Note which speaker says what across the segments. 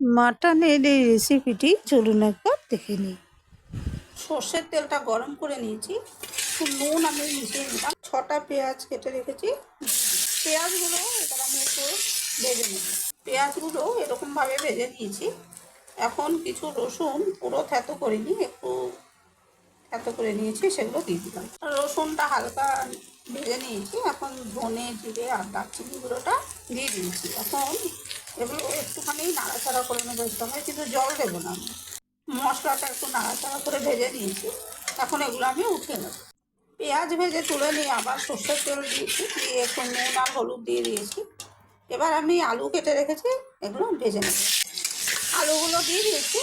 Speaker 1: মাটনের এই রেসিপিটি চলুন একবার দেখে নিই। সর্ষের তেলটা গরম করে নিয়েছি। নুন আমি মিশিয়ে নিলাম। ছটা পেঁয়াজ কেটে রেখেছি। পেঁয়াজগুলো এবার আমি একটু ভেজে নেব। পেঁয়াজগুলো এরকমভাবে ভেজে নিয়েছি। এখন কিছু রসুন পুরো থ্যাতো করিনি, একটু থ্যাতো করে নিয়েছি, সেগুলো দিয়ে দিলাম। রসুনটা হালকা ভেজে নিয়েছি। এখন ধনে, জিরে আর দারচিনি গুঁড়োটা দিয়ে দিয়েছি। এখন এগুলো একটুখানি নাড়াচাড়া করে নেব সঙ্গে কিন্তু জল দেবো না। মশলাটা একটু নাড়াচাড়া করে ভেজে নিয়েছি। এখন এগুলো আমি উঠে নেব। পেঁয়াজ ভেজে তুলে নিয়ে আবার সর্ষের তেল দিয়েছি, দিয়ে একটু নুন আর হলুদ দিয়ে দিয়েছি। এবার আমি আলু কেটে রেখেছি, এগুলো ভেজে নেব। আলুগুলো দিয়ে দিয়েছি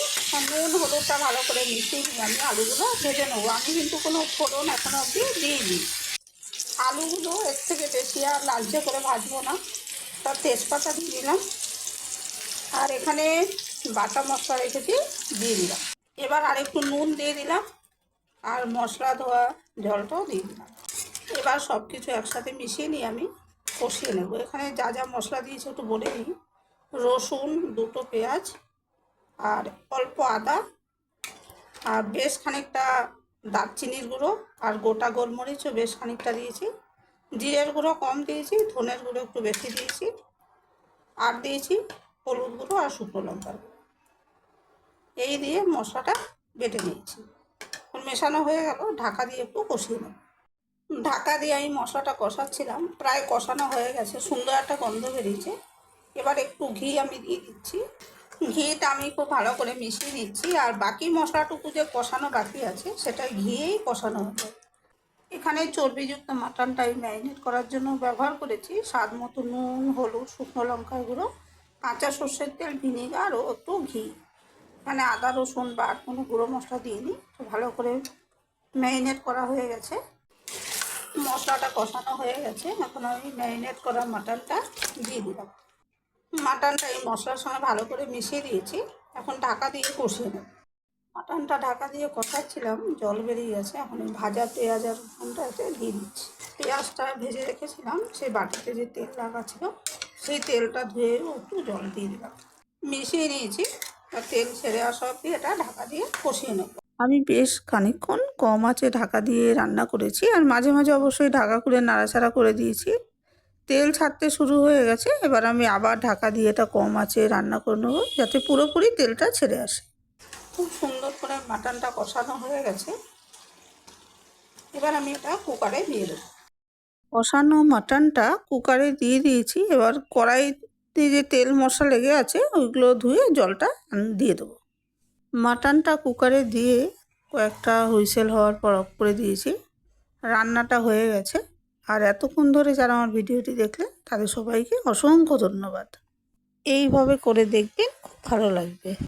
Speaker 1: নুন হলুদটা ভালো করে মিশিয়ে নিয়ে আমি আলুগুলো ভেজে নেব। আমি কিন্তু কোনো ফোড়ন এখনও অবধি দিইনি। আলুগুলো এর থেকে বেশি আর লালচে করে ভাজবো না। তার তেজপাতা দিয়ে দিলাম। আর এখানে বাটা মশলা রেখেছি, দিয়ে দিলাম। এবার আর একটু নুন দিয়ে দিলাম, আর মশলা ধোয়া জলটাও দিয়ে দিলাম। এবার সব কিছু একসাথে মিশিয়ে নিয়ে আমি কষিয়ে নেব। এখানে যা যা মশলা দিয়েছি একটু বলে নিই রসুন, দুটো পেঁয়াজ, আর অল্প আদা, আর বেশ খানিকটা দারচিনির গুঁড়ো, আর গোটা গোলমরিচও বেশ খানিকটা দিয়েছি। জিরের গুঁড়ো কম দিয়েছি, ধনের গুঁড়ো একটু বেশি দিয়েছি। আর দিয়েছি হলুদ গুঁড়ো আর শুকনো লঙ্কার গুঁড়ো। এই দিয়ে মশলাটা বেটে নিয়েছি। মেশানো হয়ে গেল, ঢাকা দিয়ে একটু কষিয়ে নেব। ঢাকা দিয়ে আমি মশলাটা কষাচ্ছিলাম, প্রায় কষানো হয়ে গেছে, সুন্দর একটা গন্ধ বেরিয়েছে। এবার একটু ঘি আমি দিয়ে দিচ্ছি। ঘিটা আমি খুব ভালো করে মিশিয়ে দিচ্ছি, আর বাকি মশলাটুকু যে কষানো বাকি আছে, সেটা ঘিয়েই কষানো হবে। এখানে চর্বিযুক্ত মাটনটা আমি ম্যারিনেট করার জন্য ব্যবহার করেছি। স্বাদ মতো নুন, হলুদ, শুকনো লঙ্কা গুঁড়ো কাঁচা সর্ষের তেল, ভিনেগার ও একটু ঘি। মানে আদা, রসুন বা আর কোনো গুঁড়ো মশলা দিইনি। তো ভালো করে ম্যারিনেট করা হয়ে গেছে। মশলাটা কষানো হয়ে গেছে। এখন আমি ম্যারিনেট করা মাটনটা দিয়ে দিলাম। মাটনটা এই মশলার সঙ্গে ভালো করে মিশিয়ে দিয়েছি। এখন ঢাকা দিয়ে কষিয়ে নেব। মাটনটা ঢাকা দিয়ে কষাচ্ছিলাম। জল বেরিয়ে গেছে। এখন ভাজা পেঁয়াজ আর রসুনটা এতে দিয়ে দিচ্ছি। পেঁয়াজটা ভেজে রেখেছিলাম। সেই বাটিতে যে তেল লাগা ছিল সেই তেলটা ধুয়ে একটু জল দিয়ে দিলাম। মিশিয়ে নিয়েছি, আর তেল ছেড়ে আসা অব্দি এটা ঢাকা দিয়ে কষিয়ে নেব। আমি বেশ খানিকক্ষণ কম আছে ঢাকা দিয়ে রান্না করেছি, আর মাঝে মাঝে অবশ্যই ঢাকা খুলে নাড়াচাড়া করে দিয়েছি। তেল ছাড়তে শুরু হয়ে গেছে, এবার আমি আবার ঢাকা দিয়ে এটা কম আছে রান্না করে নেব, যাতে পুরোপুরি তেলটা ছেড়ে আসে। খুব সুন্দর করে মাটনটা কষানো হয়ে গেছে। এবার আমি এটা কুকারে দিয়ে দেবো। কষানো মাটনটা কুকারে দিয়ে দিয়েছি। এবার কড়াইতে যে তেল মশলা লেগে আছে, ওইগুলো ধুয়ে জলটা দিয়ে দেবো। মাটনটা কুকারে দিয়ে কয়েকটা হুইসেল হওয়ার পর অফ করে দিয়েছি। রান্নাটা হয়ে গেছে। আর এতক্ষণ ধরে যারা আমার ভিডিওটি দেখলে তাদের সবাইকে অসংখ্য ধন্যবাদ। এইভাবে করে দেখবেন, খুব ভালো লাগবে।